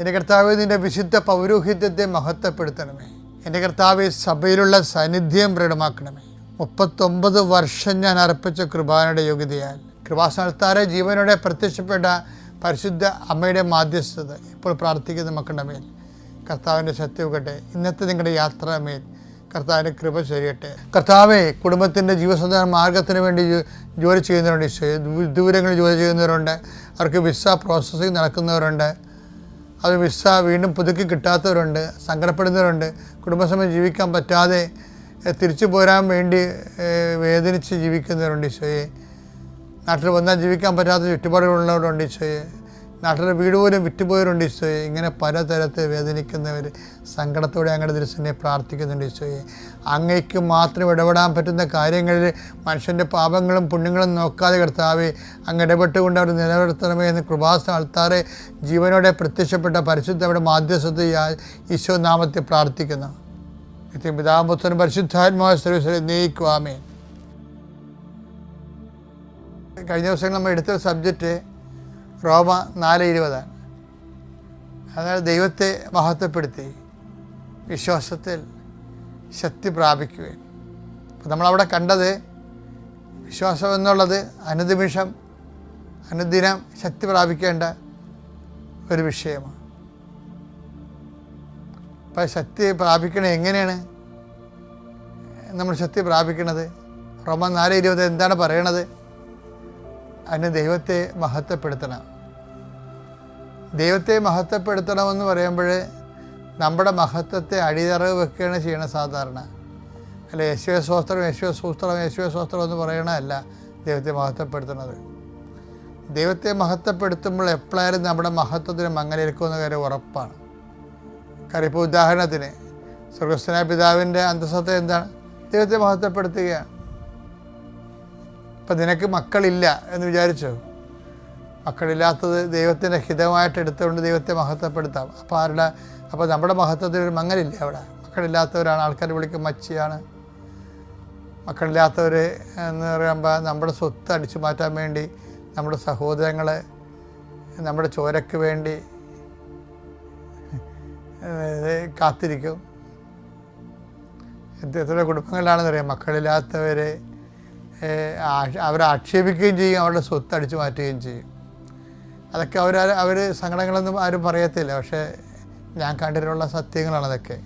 എന്റെ കർത്താവ് നിന്റെ വിശുദ്ധ പൗരോഹിത്യത്തെ മഹത്വപ്പെടുത്തണമേ. എന്റെ കർത്താവ് സഭയിലുള്ള സാന്നിധ്യം പ്രകടമാക്കണമേ. മുപ്പത്തൊമ്പത് വർഷം ഞാൻ അർപ്പിച്ച കൃപാനയുടെ യോഗ്യതയാൽ കൃപാസ്ഥാനത്താരെ ജീവനോടെ പ്രത്യക്ഷപ്പെട്ട പരിശുദ്ധ അമ്മയുടെ മാധ്യസ്ഥത ഇപ്പോൾ പ്രാർത്ഥിക്കുന്ന മക്കളുടെ മേൽ കർത്താവിന്റെ ശക്തിവുകട്ടെ ഇന്നത്തെ നിങ്ങളുടെ യാത്ര മേൽ കർത്താവിന്റെ കൃപ ചൊരിയട്ടെ. കർത്താവെ കുടുംബത്തിന്റെ ജീവസന്ധാന മാർഗത്തിന് വേണ്ടി ജോലി ചെയ്യുന്നവരുണ്ട്. ദൂരങ്ങളിൽ ജോലി ചെയ്യുന്നവരുണ്ട്. അവർക്ക് വിസ പ്രോസസ്സിങ് നടക്കുന്നവരുണ്ട്. അത് വിസ വീണ്ടും പുതുക്കി കിട്ടാത്തവരുണ്ട് സങ്കടപ്പെടുന്നവരുണ്ട്. കുടുംബസമയം ജീവിക്കാൻ പറ്റാതെ തിരിച്ചു പോരാൻ വേണ്ടി വേദനിച്ച് ജീവിക്കുന്നവരുണ്ട് ഈശോയെ. നാട്ടിൽ വന്നാൽ ജീവിക്കാൻ പറ്റാത്ത ചുറ്റുപാടുകളുള്ളവരുണ്ട് ഈശോയെ. നാട്ടിലെ വീട് പോലും വിറ്റുപോയവരുണ്ട് ഈശോയെ. ഇങ്ങനെ പലതരത്തിൽ വേദനിക്കുന്നവർ സങ്കടത്തോടെ അങ്ങയുടെ ദൃശ്യനെ പ്രാർത്ഥിക്കുന്നുണ്ട് ഈശോയെ. അങ്ങയ്ക്ക് മാത്രം ഇടപെടാൻ പറ്റുന്ന കാര്യങ്ങളിൽ മനുഷ്യന്റെ പാപങ്ങളും പുണ്യങ്ങളും നോക്കാതെ കർത്താവെ അങ്ങ് ഇടപെട്ടുകൊണ്ട് അവർ നിലനിർത്തണമേ എന്ന് കൃപാസ ആൾത്താറെ ജീവനോടെ പ്രത്യക്ഷപ്പെട്ട പരിശുദ്ധയുടെ മാധ്യസ്ഥത ഈശോ നാമത്തെ പ്രാർത്ഥിക്കുന്നു. നിത്യം പിതാമ്പുത്രനും പരിശുദ്ധാത്മാവ സർവീസിലെ നീക്കുവാമേ കഴിഞ്ഞ ദിവസങ്ങൾ നമ്മൾ എടുത്ത സബ്ജക്റ്റ് റോമ നാല് ഇരുപതാണ് അതായത് ദൈവത്തെ മഹത്വപ്പെടുത്തി വിശ്വാസത്തിൽ ശക്തി പ്രാപിക്കുകയും. അപ്പം നമ്മളവിടെ കണ്ടത് വിശ്വാസം എന്നുള്ളത് അനുനിമിഷം അനുദിനം ശക്തി പ്രാപിക്കേണ്ട ഒരു വിഷയമാണ്. അപ്പം ശക്തി പ്രാപിക്കണത് എങ്ങനെയാണ്? നമ്മൾ ശക്തി പ്രാപിക്കണത്? റോമ നാല് ഇരുപത് എന്താണ് പറയണത്? അതിന് ദൈവത്തെ മഹത്വപ്പെടുത്തണം. ദൈവത്തെ മഹത്വപ്പെടുത്തണമെന്ന് പറയുമ്പോൾ നമ്മുടെ മഹത്വത്തെ അടിയറവ് വെക്കുകയാണ് ചെയ്യണത് സാധാരണ. അല്ല യേശുവ സ്വസ്ത്രം യേശുവ സൂസ്ത്രം യേശുവ സ്വസ്ത്രം എന്ന് പറയണമല്ല ദൈവത്തെ മഹത്വപ്പെടുത്തുന്നത്. ദൈവത്തെ മഹത്വപ്പെടുത്തുമ്പോൾ എപ്പോഴായാലും നമ്മുടെ മഹത്വത്തിന് മങ്ങലേൽക്കുമെന്ന കാര്യം ഉറപ്പാണ്. കാര്യം ഇപ്പോൾ ഉദാഹരണത്തിന് സ്വർഗസ്വന പിതാവിന്റെ അന്തസ്സത്തെ എന്താണ്? ദൈവത്തെ മഹത്വപ്പെടുത്തുകയാണ്. ഇപ്പം നിനക്ക് മക്കളില്ല എന്ന് വിചാരിച്ചോ? മക്കളില്ലാത്തത് ദൈവത്തിന്റെ ഹിതമായിട്ട് എടുത്തുകൊണ്ട് ദൈവത്തെ മഹത്വപ്പെടുത്താം. അപ്പോൾ ആരുടെ? അപ്പോൾ നമ്മുടെ മഹത്വത്തിന് ഒരു മങ്ങലില്ല അവിടെ. മക്കളില്ലാത്തവരാണ്. ആൾക്കാർ വിളിക്കും മച്ചിയാണ്. മക്കളില്ലാത്തവർ എന്ന് പറയുമ്പോൾ നമ്മുടെ സ്വത്ത് അടിച്ചു മാറ്റാൻ വേണ്ടി നമ്മുടെ സഹോദരങ്ങളെ നമ്മുടെ ചോരയ്ക്ക് വേണ്ടി കാത്തിരിക്കും. എത്ര കുടുംബങ്ങളിലാണെന്ന് അറിയാം മക്കളില്ലാത്തവരെ അവരെ ആക്ഷേപിക്കുകയും ചെയ്യും അവരുടെ സ്വത്ത് അടിച്ചു മാറ്റുകയും ചെയ്യും. അതൊക്കെ അവർ അവർ സങ്കടങ്ങളൊന്നും ആരും പറയത്തില്ല പക്ഷേ ഞാൻ കണ്ടിട്ടുള്ള സത്യങ്ങളാണ് അതൊക്കെ.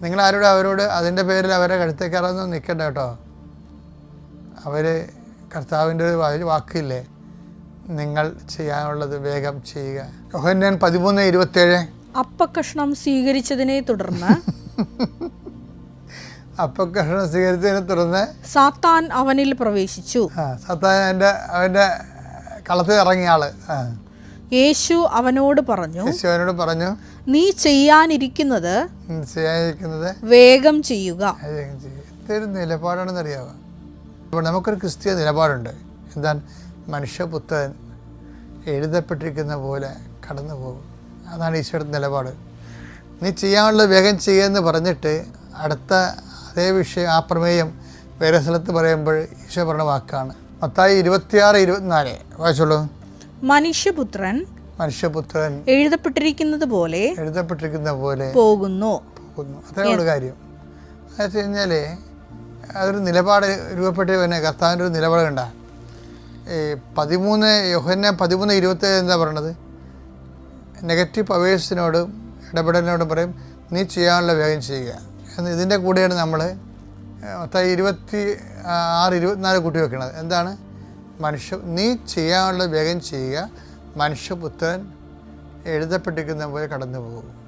നിങ്ങൾ ആരോട് അവരോട് അതിന്റെ പേരിൽ അവരെ കഴുത്തേക്കാറൊന്നും നിൽക്കണ്ട കേട്ടോ. അവർ കർത്താവിന്റെ ഒരു വാക്കില്ലേ? നിങ്ങൾ ചെയ്യാനുള്ളത് വേഗം ചെയ്യുക. യോഹന്നാൻ പതിമൂന്ന് ഇരുപത്തേഴ്. അപ്പക്കഷ്ണം സ്വീകരിച്ചതിനെ തുടർന്ന് അപ്പോൾ കഷണം സ്വീകരിച്ചതിനെ തുടർന്ന് സാത്താൻ അവനിൽ പ്രവേശിച്ചു. ആ സാത്താൻ അവന്റെ അവന്റെ കളത്തിൽ ഇറങ്ങിയ ആൾ. ആ. യേശു അവനോട് പറഞ്ഞു യേശു അവനോട് പറഞ്ഞു നീ ചെയ്യാനിരിക്കുന്നത് "ഉം, ചെയ്യാനിരിക്കുന്നത് വേഗം ചെയ്യുക. ചെയ്യും ഇതൊരു നിലപാടാണെന്ന് അറിയാവുക അപ്പോൾ നമുക്കൊരു ക്രിസ്തീയ നിലപാടുണ്ട്. എന്താണ്? മനുഷ്യപുത്രൻ എഴുതപ്പെട്ടിരിക്കുന്ന പോലെ കടന്നു പോകും. അതാണ് ഈശോയുടെ നിലപാട്. നീ ചെയ്യാനുള്ള വേഗം ചെയ്യുമെന്ന് പറഞ്ഞിട്ട് അടുത്ത അതേ വിഷയം ആ പ്രമേയം വേറെ സ്ഥലത്ത് പറയുമ്പോൾ ഈശോ പറഞ്ഞ വാക്കാണ്. മത്തായി ഇരുപത്തിയാറ് ഇരുപത്തിനാല്. വായിച്ചോളൂ. മനുഷ്യപുത്രൻ മനുഷ്യപുത്രൻ എഴുതപ്പെട്ടിരിക്കുന്നത് പോലെ എഴുതപ്പെട്ടിരിക്കുന്ന പോലെ പോകുന്നു. പോകുന്നു. അത്രേ ഉള്ളൂ കാര്യം. എന്ന് വെച്ച് കഴിഞ്ഞാൽ അതൊരു നിലപാട് രൂപപ്പെട്ട് പിന്നെ കർത്താവിന്റെ ഒരു നിലപാട് കണ്ട. ഈ പതിമൂന്ന് യോഹന്ന പതിമൂന്ന് ഇരുപത്തേഴ് എന്താ പറയണത്? നെഗറ്റീവ് പവേഴ്സിനോടും ഇടപെടലിനോടും പറയും നീ ചെയ്യാനുള്ള വേഗം ചെയ്യുക. ഇതിന്റെ കൂടെയാണ് നമ്മൾ മൊത്തം ഇരുപത്തി ആറ് ഇരുപത്തിനാല് കുട്ടി വെക്കുന്നത്. എന്താണ്? മനുഷ്യ നീ ചെയ്യാനുള്ള വേഗം ചെയ്യുക. മനുഷ്യപുത്രൻ എഴുതപ്പെട്ടിരിക്കുന്ന പോലെ കടന്നു പോകും